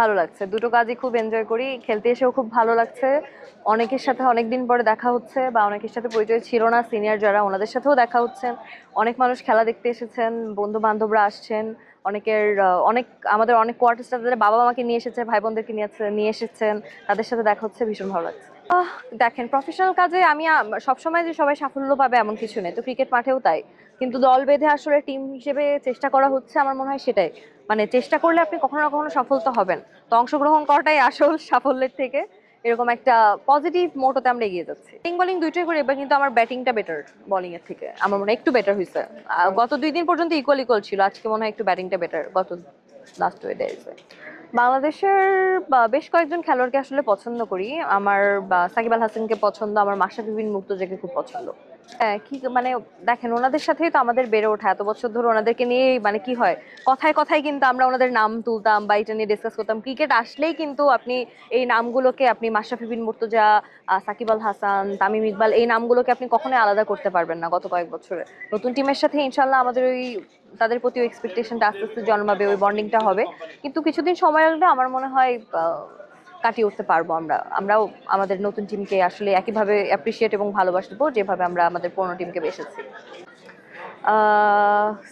ভালো লাগছে। দুটো কাজই খুব এনজয় করি। খেলতে এসেও খুব ভালো লাগছে। অনেকের সাথে অনেকদিন পরে দেখা হচ্ছে বা অনেকের সাথে পরিচয় ছিল না সিনিয়র যারা ওনাদের সাথেও দেখা হচ্ছে অনেক মানুষ খেলা দেখতে এসেছেন বন্ধু বান্ধবরা আসছেন। অনেকের অনেক, আমাদের অনেক কোয়ার্টার স্টাফদের বাবা মাকে নিয়ে এসেছে ভাই বোনদেরকে নিয়ে নিয়ে এসেছেন। তাদের সাথে দেখা হচ্ছে, ভীষণ ভালো লাগছে। দেখেন প্রফেশনাল কাজে আমি সবসময় যে সবাই সাফল্য পাবে এমন কিছু নেই। তো ক্রিকেট মাঠেও তাই। কিন্তু দল বেঁধে আসলে টিম হিসেবে চেষ্টা করা হচ্ছে, আমার মনে হয় সেটাই। মানে চেষ্টা করলে আপনি কখনো না কখনো সফল তো হবেন। তো অংশগ্রহণ করাটাই আসল সাফল্যের থেকে। এরকম একটা পজিটিভ মোটোতে আমরা এগিয়ে যাচ্ছি। ব্যাটিং বলিং দুইটাই করি এবার কিন্তু আমার ব্যাটিংটা বেটার বলিং এর থেকে। আমার মনে হয় একটু বেটার হয়েছে গত দুই দিন পর্যন্ত ইকুয়াল ইকুয়াল ছিল। আজকে মনে হয় একটু ব্যাটিংটা বেটার গত লাস্ট ওয়ে দেয় বাংলাদেশের বেশ কয়েকজন খেলোয়াড়কে আসলে পছন্দ করি। আমার সাকিব আল হাসানকে পছন্দ, আমার মাশরাফি বিন মুক্তজাকে খুব পছন্দ। কি মানে দেখেন, ওনাদের সাথেই তো আমাদের বেড়ে ওঠা। এত বছর ধরে ওনাদেরকে নিয়ে মানে কি হয়? কথায় কথায় কিন্তু আমরা ওনাদের নাম তুলতাম বা এটা নিয়ে ডিসকাস করতাম। ক্রিকেট আসলেই কিন্তু আপনি এই নামগুলোকে আপনি মাশরাফি বিন মুর্তজা সাকিব আল হাসান, তামিম ইকবাল, এই নামগুলোকে আপনি কখনোই আলাদা করতে পারবেন না গত কয়েক বছরে। নতুন টিমের সাথে ইনশাল্লাহ আমাদের ওই, তাদের প্রতি ওই এক্সপেকটেশনটা আস্তে আস্তে জন্মাবে, ওই বন্ডিংটা হবে। কিন্তু কিছুদিন সময় লাগলে আমার মনে হয় কাটিয়ে উঠতে পারব আমরা। আমরাও আমাদের নতুন টিমকে আসলে একইভাবে অ্যাপ্রিসিয়েট এবং ভালোবাসবো যেভাবে আমরা আমাদের পুরোনো টিমকে বেসেছি।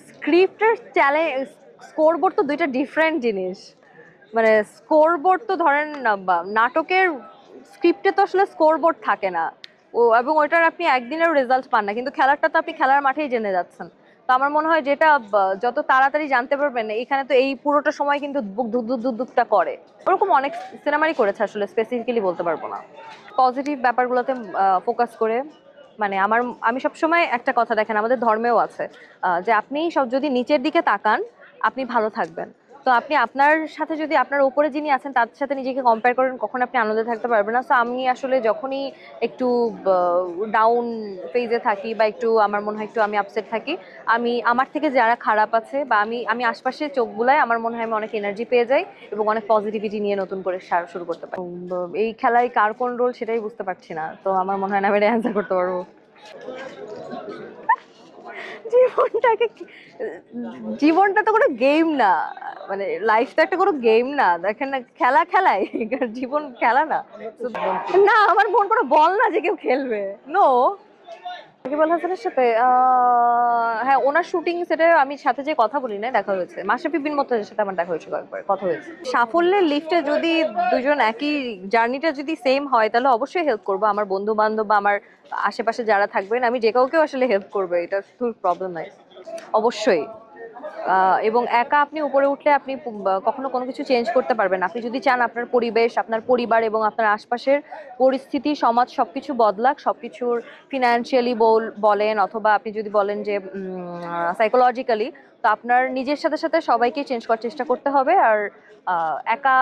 স্ক্রিপ্টের চ্যালেঞ্জ স্কোরবোর্ড তো দুইটা ডিফারেন্ট জিনিস। মানে স্কোরবোর্ড তো ধরেন নাটকের স্ক্রিপ্টে তো আসলে স্কোরবোর্ড থাকে না। ও, এবং ওইটার আপনি একদিনের রেজাল্ট পান না, কিন্তু খেলাটা তো আপনি খেলার মাঠেই জেনে যাচ্ছেন। তো আমার মনে হয় যেটা যত তাড়াতাড়ি জানতে পারবেন, এখানে তো এই পুরোটা সময় কিন্তু বুক ধুক ধুক ধুক ধুকটা করে। ওরকম অনেক সিনেমারই করেছে আসলে স্পেসিফিক্যালি বলতে পারব না। পজিটিভ ব্যাপারগুলোতে ফোকাস করে মানে আমার, আমি সবসময় একটা কথা দেখেন, আমাদের ধর্মেও আছে যে আপনি সব, যদি নিচের দিকে তাকান, আপনি ভালো থাকবেন। তো আপনি আপনার সাথে যদি আপনার উপরে যিনি আছেন, তার সাথে নিজেকে কম্পেয়ার করেন, কখন আপনি আনন্দে থাকতে পারবেন না। তো আমি আসলে যখনই একটু ডাউন ফেজে থাকি বা একটু আমার মনে হয় একটু আমি আপসেট থাকি, আমি, আমার থেকে যারা খারাপ আছে বা আমি আমি আশপাশে চোখ বুলাই, আমার মনে হয় আমি অনেক এনার্জি পেয়ে যাই এবং অনেক পজিটিভিটি নিয়ে নতুন করে শুরু করতে পারি। এই খেলায় কার কোন রোল সেটাই বুঝতে পারছি না। তো আমার মনে হয় না আমি এটা অ্যান্সার করতে পারব। জীবনটাকে জীবনটা তো কোনো গেম না। মানে লাইফ তো একটা কোনো গেম না। দেখেন না খেলা খেলায়। জীবন খেলা না। না আমার মন কোনো বল না যে কেউ খেলবে। নো সাকিব হাসানের সাথে হ্যাঁ ওনার শুটিং সেটা আমি সাথে যে কথা বলি না দেখা হয়েছে। মাসে বিন মতের সাথে আমার দেখা হয়েছে কয়েকবার কথা হয়েছে। সাফল্যের লিফটে যদি দুজন একই জার্নিটা যদি সেম হয়, তাহলে অবশ্যই হেল্প করব। আমার বন্ধু বান্ধব বা আমার আশেপাশে যারা থাকবেন, আমি যে কাউকেও আসলে হেল্প করব, এটা শুধু প্রবলেম নাই। অবশ্যই। এবং একা আপনি উপরে উঠলে আপনি কখনো কোনো কিছু চেঞ্জ করতে পারবেন আপনি যদি চান আপনার পরিবেশ, আপনার পরিবার এবং আপনার আশপাশের পরিস্থিতি, সমাজ সবকিছু বদলাক, সবকিছুর ফিনান্সিয়ালি বল, বলেন অথবা আপনি যদি বলেন যে সাইকোলজিক্যালি তো আপনার নিজের সাথে সাথে সবাইকে চেঞ্জ করার চেষ্টা করতে হবে আর একা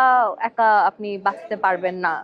একা আপনি বাঁচতে পারবেন না।